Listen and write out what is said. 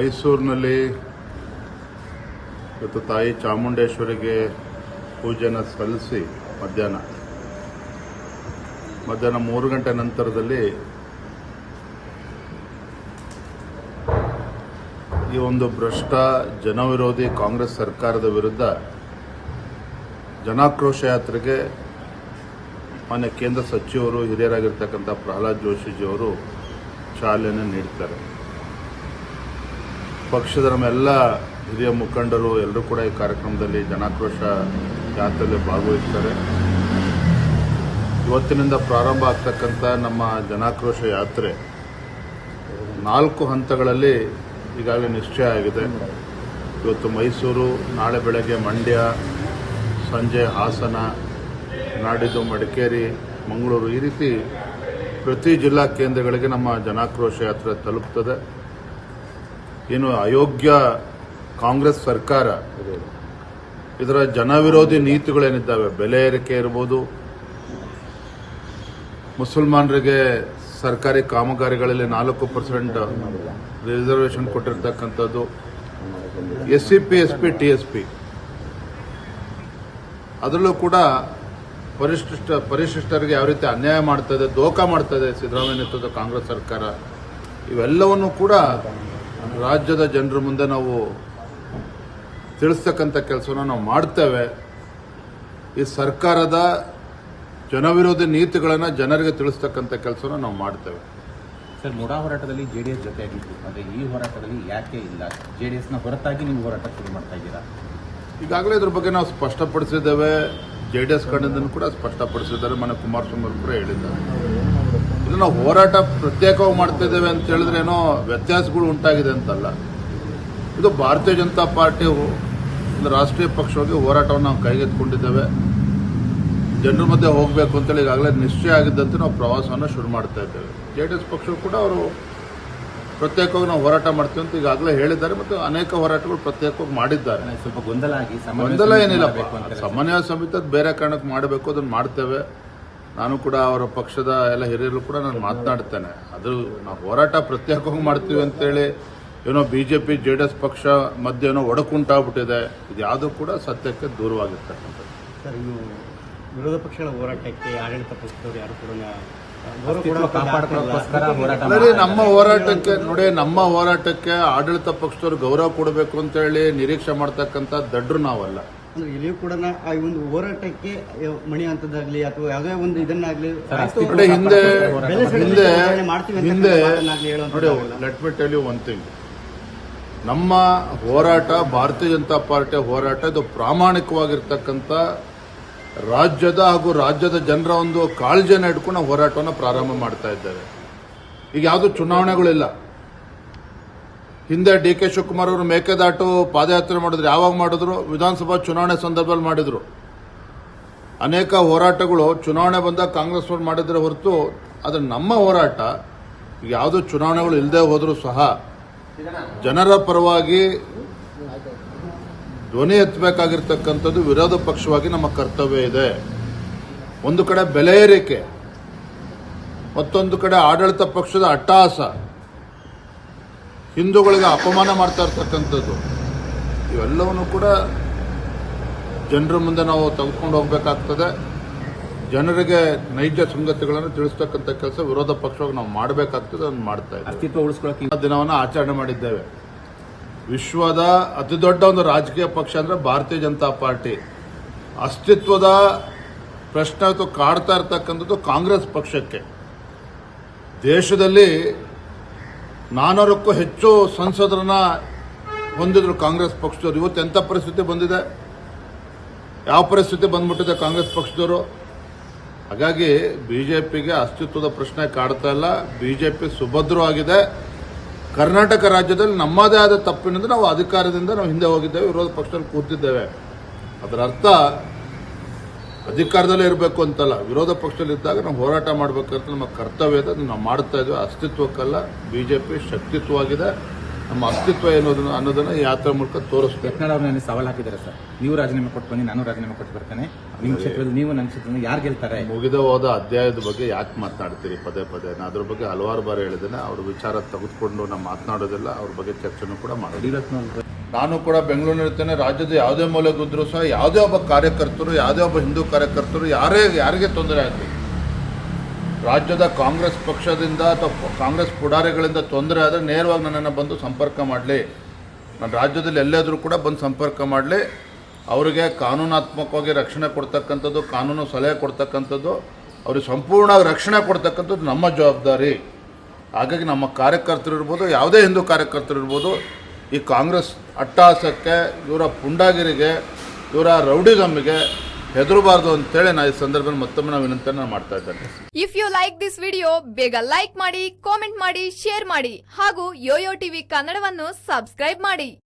ಮೈಸೂರಿನಲ್ಲಿ ಇವತ್ತು ತಾಯಿ ಚಾಮುಂಡೇಶ್ವರಿಗೆ ಪೂಜೆನ ಸಲ್ಲಿಸಿ ಮಧ್ಯಾಹ್ನ. ಮಧ್ಯಾಹ್ನ ಮೂರು ಗಂಟೆ ನಂತರದಲ್ಲಿ ಈ ಒಂದು ಭ್ರಷ್ಟ ಜನವಿರೋಧಿ ಕಾಂಗ್ರೆಸ್ ಸರ್ಕಾರದ ವಿರುದ್ಧ ಜನಾಕ್ರೋಶ ಯಾತ್ರೆಗೆ ಮಾನ್ಯ ಕೇಂದ್ರ ಸಚಿವರು ಹಿರಿಯರಾಗಿರ್ತಕ್ಕಂಥ ಪ್ರಹ್ಲಾದ್ ಜೋಶಿಜಿಯವರು ಚಾಲನೆ ನೀಡ್ತಾರೆ. ಪಕ್ಷದ ನಮ್ಮೆಲ್ಲ ಹಿರಿಯ ಮುಖಂಡರು ಎಲ್ಲರೂ ಕೂಡ ಈ ಕಾರ್ಯಕ್ರಮದಲ್ಲಿ ಜನಾಕ್ರೋಶ ಯಾತ್ರೆಯಲ್ಲಿ ಭಾಗವಹಿಸ್ತಾರೆ. ಇವತ್ತಿನಿಂದ ಪ್ರಾರಂಭ ಆಗ್ತಕ್ಕಂಥ ನಮ್ಮ ಜನಾಕ್ರೋಶ ಯಾತ್ರೆ ನಾಲ್ಕು ಹಂತಗಳಲ್ಲಿ ಈಗಾಗಲೇ ನಿಶ್ಚಯ ಆಗಿದೆ. ಇವತ್ತು ಮೈಸೂರು, ನಾಳೆ ಬೆಳಗ್ಗೆ ಮಂಡ್ಯ, ಸಂಜೆ ಹಾಸನ, ನಾಡಿದ್ದು ಮಡಿಕೇರಿ, ಮಂಗಳೂರು ಈ ರೀತಿ ಪ್ರತಿ ಜಿಲ್ಲಾ ಕೇಂದ್ರಗಳಿಗೆ ನಮ್ಮ ಜನಾಕ್ರೋಶ ಯಾತ್ರೆ ತಲುಪ್ತದೆ. ಏನು ಅಯೋಗ್ಯ ಕಾಂಗ್ರೆಸ್ ಸರ್ಕಾರ? ಇದರ ಜನವಿರೋಧಿ ನೀತಿಗಳೇನಿದ್ದಾವೆ? ಬೆಲೆ ಏರಿಕೆ ಇರ್ಬೋದು. ಮುಸಲ್ಮಾನರಿಗೆ ಸರ್ಕಾರಿ ಕಾಮಗಾರಿಗಳಲ್ಲಿ ನಾಲ್ಕು ಪರ್ಸೆಂಟ್ ರಿಸರ್ವೇಷನ್ ಕೊಟ್ಟಿರ್ತಕ್ಕಂಥದ್ದು. S C P S P, T S P. ಅದರಲ್ಲೂ ಕೂಡ ಪರಿಶಿಷ್ಟ ಪರಿಶಿಷ್ಟರಿಗೆ ಯಾವ ರೀತಿ ಅನ್ಯಾಯ ಮಾಡ್ತಾ ಇದೆ, ದೋಖ ಮಾಡ್ತಾ ಇದೆ ಸಿದ್ದರಾಮಯ್ಯ ನೇತೃತ್ವದ ಕಾಂಗ್ರೆಸ್ ಸರ್ಕಾರ, ಇವೆಲ್ಲವನ್ನು ಕೂಡ ರಾಜ್ಯದ ಜನರ ಮುಂದೆ ನಾವು ತಿಳಿಸ್ತಕ್ಕಂಥ ಕೆಲಸವನ್ನು ನಾವು ಮಾಡ್ತೇವೆ. ಈ ಸರ್ಕಾರದ ಜನವಿರೋಧಿ ನೀತಿಗಳನ್ನು ಜನರಿಗೆ ತಿಳಿಸ್ತಕ್ಕಂಥ ಕೆಲಸವನ್ನು ನಾವು ಮಾಡ್ತೇವೆ. ಸರ್ ಮುಡಾ ಹೋರಾಟದಲ್ಲಿ ಜೆಡಿಎಸ್ ಜೊತೆಯಾಗಿತ್ತು ಆದರೆ ಈ ಹೋರಾಟದಲ್ಲಿ ಯಾಕೆ ಇಲ್ಲ? ಜೆ ಡಿ ಎಸ್ನ ಹೊರತಾಗಿ ನೀವು ಹೋರಾಟ ಶುರು ಮಾಡ್ತಾ ಇದ್ದೀರಾ? ಈಗಾಗಲೇ ಇದ್ರ ಬಗ್ಗೆ ನಾವು ಸ್ಪಷ್ಟಪಡಿಸಿದ್ದೇವೆ. ಜೆ ಡಿ ಎಸ್ ಕಂಡದನ್ನು ಕೂಡ ಸ್ಪಷ್ಟಪಡಿಸಿದ್ದಾರೆ. ಮನೆ ಕುಮಾರಸ್ವಾಮಿ ಅವರು ಕೂಡ ಹೇಳಿದ್ದಾರೆ. ಇದು ನಾವು ಹೋರಾಟ ಪ್ರತ್ಯೇಕವಾಗಿ ಮಾಡ್ತಾ ಇದ್ದೇವೆ ಅಂತ ಹೇಳಿದ್ರೆ ಏನೋ ವ್ಯತ್ಯಾಸಗಳು ಉಂಟಾಗಿದೆ ಅಂತಲ್ಲ. ಇದು ಭಾರತೀಯ ಜನತಾ ಪಾರ್ಟಿ ರಾಷ್ಟ್ರೀಯ ಪಕ್ಷವಾಗಿ ಹೋರಾಟವನ್ನು ನಾವು ಕೈಗೆತ್ತಿಕೊಂಡಿದ್ದೇವೆ. ಜನರ ಮಧ್ಯೆ ಹೋಗಬೇಕು ಅಂತೇಳಿ ಈಗಾಗಲೇ ನಿಶ್ಚಯ ಆಗಿದ್ದಂತೆ ನಾವು ಪ್ರವಾಸವನ್ನು ಶುರು ಮಾಡ್ತಾ ಇದ್ದೇವೆ. ಜೆ ಡಿ ಎಸ್ ಪಕ್ಷವು ಕೂಡ ಅವರು ಪ್ರತ್ಯೇಕವಾಗಿ ನಾವು ಹೋರಾಟ ಮಾಡ್ತೀವಿ ಅಂತ ಈಗಾಗಲೇ ಹೇಳಿದ್ದಾರೆ ಮತ್ತು ಅನೇಕ ಹೋರಾಟಗಳು ಪ್ರತ್ಯೇಕವಾಗಿ ಮಾಡಿದ್ದಾರೆ. ಸ್ವಲ್ಪ ಗೊಂದಲ ಆಗಿ ಗೊಂದಲ ಏನಿಲ್ಲ ಸಮನ್ವಯ ಸಮಿತಿ ಬೇರೆ ಕಾರಣಕ್ಕೆ ಮಾಡಬೇಕು ಅದನ್ನು ಮಾಡ್ತೇವೆ. ನಾನು ಕೂಡ ಅವರ ಪಕ್ಷದ ಎಲ್ಲ ಹಿರಿಯರು ಕೂಡ ನಾನು ಮಾತನಾಡ್ತೇನೆ ಅದು ನಾವು ಹೋರಾಟ ಪ್ರತ್ಯೇಕವಾಗಿ ಮಾಡ್ತೀವಿ ಅಂತೇಳಿ ಏನೋ ಬಿ ಜೆ ಡಿ ಎಸ್ ಪಕ್ಷ ಮಧ್ಯೆ ಏನೋ ಒಡಕುಂಟಾಗ್ಬಿಟ್ಟಿದೆ. ಇದು ಯಾವುದೂ ಕೂಡ ಸತ್ಯಕ್ಕೆ ದೂರವಾಗಿರ್ತಕ್ಕಂಥದ್ದು. ಸರ್ ಇನ್ನು ವಿರೋಧ ಪಕ್ಷಗಳ ಹೋರಾಟಕ್ಕೆ ಆಡಳಿತ ಪಕ್ಷದವರು ಯಾರು ಕೂಡ ನಮ್ಮ ಹೋರಾಟಕ್ಕೆ ನೋಡಿ ನಮ್ಮ ಹೋರಾಟಕ್ಕೆ ಆಡಳಿತ ಪಕ್ಷದವ್ರು ಗೌರವ ಕೊಡಬೇಕು ಅಂತೇಳಿ ನಿರೀಕ್ಷೆ ಮಾಡ್ತಕ್ಕಂಥ ದಡ್ರು ನಾವಲ್ಲ. ಅಂದ್ರೆ ಇಲ್ಲಿಯೂ ಕೂಡ ಆ ಒಂದು ಹೋರಾಟಕ್ಕೆ ಮಣಿ ಅಂತದಾಗ್ಲಿ ಅಥವಾ ಯಾವುದೇ ಒಂದು ಇದನ್ನಾಗ್ಲಿ ಹಿಂದೆ ಹಿಂದೆ. Let me tell you one thing ನಮ್ಮ ಹೋರಾಟ ಭಾರತೀಯ ಜನತಾ ಪಾರ್ಟಿಯ ಹೋರಾಟ ಇದು ಪ್ರಾಮಾಣಿಕವಾಗಿರ್ತಕ್ಕಂಥ ರಾಜ್ಯದ ಹಾಗೂ ರಾಜ್ಯದ ಜನರ ಒಂದು ಕಾಳಜಿಯನ್ನು ಇಟ್ಕೊಂಡು ಹೋರಾಟವನ್ನು ಪ್ರಾರಂಭ ಮಾಡ್ತಾ ಇದ್ದಾರೆ ಈಗ ಯಾವುದು ಚುನಾವಣೆಗಳಿಲ್ಲ. ಹಿಂದೆ ಡಿ ಕೆ ಶಿವಕುಮಾರ್ ಅವರು ಮೇಕೆದಾಟು ಪಾದಯಾತ್ರೆ ಮಾಡಿದ್ರು, ಯಾವಾಗ ಮಾಡಿದ್ರು? ವಿಧಾನಸಭಾ ಚುನಾವಣೆ ಸಂದರ್ಭದಲ್ಲಿ ಮಾಡಿದ್ರು. ಅನೇಕ ಹೋರಾಟಗಳು ಚುನಾವಣೆ ಬಂದಾಗ ಕಾಂಗ್ರೆಸ್ ಅವರು ಮಾಡಿದ್ರೆ ಹೊರತು, ಆದರೆ ನಮ್ಮ ಹೋರಾಟ, ಯಾವುದೋ ಚುನಾವಣೆಗಳು ಇಲ್ಲದೆ ಹೋದರೂ ಸಹ ಜನರ ಪರವಾಗಿ ಧ್ವನಿ ಎತ್ತಬೇಕಾಗಿರ್ತಕ್ಕಂಥದ್ದು ವಿರೋಧ ಪಕ್ಷವಾಗಿ ನಮ್ಮ ಕರ್ತವ್ಯ ಇದೆ. ಒಂದು ಕಡೆ ಬೆಲೆ ಏರಿಕೆ, ಮತ್ತೊಂದು ಕಡೆ ಆಡಳಿತ ಪಕ್ಷದ ಅಟ್ಟಹಾಸ ಹಿಂದೂಗಳಿಗೆ ಅಪಮಾನ ಮಾಡ್ತಾ ಇರ್ತಕ್ಕಂಥದ್ದು. ಇವೆಲ್ಲವನ್ನು ಕೂಡ ಜನರ ಮುಂದೆ ನಾವು ತೆಗೆದುಕೊಂಡು ಹೋಗಬೇಕಾಗ್ತದೆ. ಜನರಿಗೆ ನೈಜ ಸಂಗತಿಗಳನ್ನು ತಿಳಿಸ್ತಕ್ಕಂಥ ಕೆಲಸ ವಿರೋಧ ಪಕ್ಷವಾಗಿ ನಾವು ಮಾಡಬೇಕಾಗ್ತದೆ ಅದನ್ನು ಮಾಡ್ತಾ ಇದ್ದೀವಿ. ಅಸ್ತಿತ್ವ ಉಳಿಸ್ಕೊಳ್ಳೋಕೆ ದಿನವನ್ನು ಆಚರಣೆ ಮಾಡಿದ್ದೇವೆ. ವಿಶ್ವದ ಅತಿ ದೊಡ್ಡ ಒಂದು ರಾಜಕೀಯ ಪಕ್ಷ ಅಂದರೆ ಭಾರತೀಯ ಜನತಾ ಪಾರ್ಟಿ. ಅಸ್ತಿತ್ವದ ಪ್ರಶ್ನೆ ಕಾಡ್ತಾ ಇರ್ತಕ್ಕಂಥದ್ದು ಕಾಂಗ್ರೆಸ್ ಪಕ್ಷಕ್ಕೆ. ದೇಶದಲ್ಲಿ ನಾನ್ನೂರಕ್ಕೂ ಹೆಚ್ಚು ಸಂಸದರನ್ನ ಹೊಂದಿದ್ರು ಕಾಂಗ್ರೆಸ್ ಪಕ್ಷದವರು. ಇವತ್ತು ಎಂಥ ಪರಿಸ್ಥಿತಿ ಬಂದಿದೆ? ಯಾವ ಪರಿಸ್ಥಿತಿ ಬಂದ್ಬಿಟ್ಟಿದೆ ಕಾಂಗ್ರೆಸ್ ಪಕ್ಷದವರು? ಹಾಗಾಗಿ ಬಿಜೆಪಿಗೆ ಅಸ್ತಿತ್ವದ ಪ್ರಶ್ನೆ ಕಾಡ್ತಾ ಇಲ್ಲ. ಬಿಜೆಪಿ ಸುಭದ್ರವಾಗಿದೆ ಕರ್ನಾಟಕ ರಾಜ್ಯದಲ್ಲಿ ನಮ್ಮದೇ ಆದ ತಪ್ಪಿನಿಂದ ನಾವು ಅಧಿಕಾರದಿಂದ ನಾವು ಹಿಂದೆ ಹೋಗಿದ್ದೇವೆ, ವಿರೋಧ ಪಕ್ಷದಲ್ಲಿ ಕೂತಿದ್ದೇವೆ. ಅದರ ಅರ್ಥ ಅಧಿಕಾರದಲ್ಲೇ ಇರಬೇಕು ಅಂತಲ್ಲ. ವಿರೋಧ ಪಕ್ಷದಲ್ಲಿದ್ದಾಗ ನಾವು ಹೋರಾಟ ಮಾಡಬೇಕಂತ ನಮ್ಮ ಕರ್ತವ್ಯ ಇದೆ. ಅದನ್ನು ನಾವು ಮಾಡ್ತಾ ಇದ್ದೇವೆ ಅಸ್ತಿತ್ವಕ್ಕಲ್ಲ. ಬಿ ಜೆ ಪಿ ಶಕ್ತಿತ್ವವಾಗಿದೆ. ನಮ್ಮ ಅಸ್ತಿತ್ವ ಅನ್ನೋದನ್ನ ಈ ಯಾತ್ರೆ ಮೂಲಕ ತೋರಿಸ್ಬೇಕು. ನನಗೆ ಸವಾಲು ಹಾಕಿದ್ದಾರೆ ಸರ್. ನೀವು ರಾಜೀನಾಮೆ ಕೊಟ್ಟು ಬನ್ನಿ ನಾನು ರಾಜೀನಾಮೆ ಕೊಟ್ಟು ಬರ್ತೇನೆ. ನಿಮ್ಮ ಕ್ಷೇತ್ರದಲ್ಲಿ ನೀವು ನನ್ನ ಕ್ಷೇತ್ರದಲ್ಲಿ ಯಾರು ಗೆಲ್ತಾರೆ? ಮುಗಿದ ಹೋದ ಅಧ್ಯಾಯದ ಬಗ್ಗೆ ಯಾಕೆ ಮಾತನಾಡ್ತೀರಿ ಪದೇ ಪದೇ? ನಾನು ಅದ್ರ ಬಗ್ಗೆ ಹಲವಾರು ಬಾರಿ ಹೇಳಿದ್ದೇನೆ. ಅವ್ರ ವಿಚಾರ ತೆಗೆದುಕೊಂಡು ನಾವು ಮಾತನಾಡೋದಿಲ್ಲ. ಅವ್ರ ಬಗ್ಗೆ ಚರ್ಚೆನೂ ಕೂಡ ಮಾಡೋದಿಲ್ಲ. ನಾನು ಕೂಡ ಬೆಂಗಳೂರಿನಿರ್ತೇನೆ ರಾಜ್ಯದ ಯಾವುದೇ ಮೂಲೆಗಿದ್ರೂ ಸಹ ಯಾವುದೇ ಒಬ್ಬ ಕಾರ್ಯಕರ್ತರು, ಯಾವುದೇ ಒಬ್ಬ ಹಿಂದೂ ಕಾರ್ಯಕರ್ತರು ಯಾರೇ, ಯಾರಿಗೆ ತೊಂದರೆ ಆಗಲಿ ರಾಜ್ಯದ ಕಾಂಗ್ರೆಸ್ ಪಕ್ಷದಿಂದ ಅಥವಾ ಕಾಂಗ್ರೆಸ್ ಪುಡಾರಿಗಳಿಂದ ತೊಂದರೆ ಆದರೆ ನೇರವಾಗಿ ನನ್ನನ್ನು ಬಂದು ಸಂಪರ್ಕ ಮಾಡಲಿ. ನಾನು ರಾಜ್ಯದಲ್ಲಿ ಎಲ್ಲಾದರೂ ಕೂಡ ಬಂದು ಸಂಪರ್ಕ ಮಾಡಲಿ. ಅವರಿಗೆ ಕಾನೂನಾತ್ಮಕವಾಗಿ ರಕ್ಷಣೆ ಕೊಡ್ತಕ್ಕಂಥದ್ದು, ಕಾನೂನು ಸಲಹೆ ಕೊಡ್ತಕ್ಕಂಥದ್ದು, ಅವ್ರಿಗೆ ಸಂಪೂರ್ಣವಾಗಿ ರಕ್ಷಣೆ ಕೊಡ್ತಕ್ಕಂಥದ್ದು ನಮ್ಮ ಜವಾಬ್ದಾರಿ. ಹಾಗಾಗಿ ನಮ್ಮ ಕಾರ್ಯಕರ್ತರು ಇರ್ಬೋದು, ಯಾವುದೇ ಹಿಂದೂ ಕಾರ್ಯಕರ್ತರು ಇರ್ಬೋದು, ಈ ಕಾಂಗ್ರೆಸ್ ಅಟ್ಟಹಾಸಕ್ಕೆ ಇವರ ಪುಂಡಾಗಿರಿಗೆ ಇವರ ರೌಡಿಗಮ್ಮಿಗೆ ಹೆದರಬಾರ್ದು ಅಂತೇಳಿ ನಾ ಈ ಸಂದರ್ಭದಲ್ಲಿ ಮತ್ತೊಮ್ಮೆ ನಾವು ವಿನಂತಿಯನ್ನು ಮಾಡ್ತಾ ಇದ್ದೇನೆ. If you like this video ಬೇಗ ಲೈಕ್ ಮಾಡಿ ಕಾಮೆಂಟ್ ಮಾಡಿ ಶೇರ್ ಮಾಡಿ ಹಾಗೂ ಯೋಯೋ ಟಿವಿ ಕನ್ನಡವನ್ನು ಸಬ್ಸ್ಕ್ರೈಬ್ ಮಾಡಿ.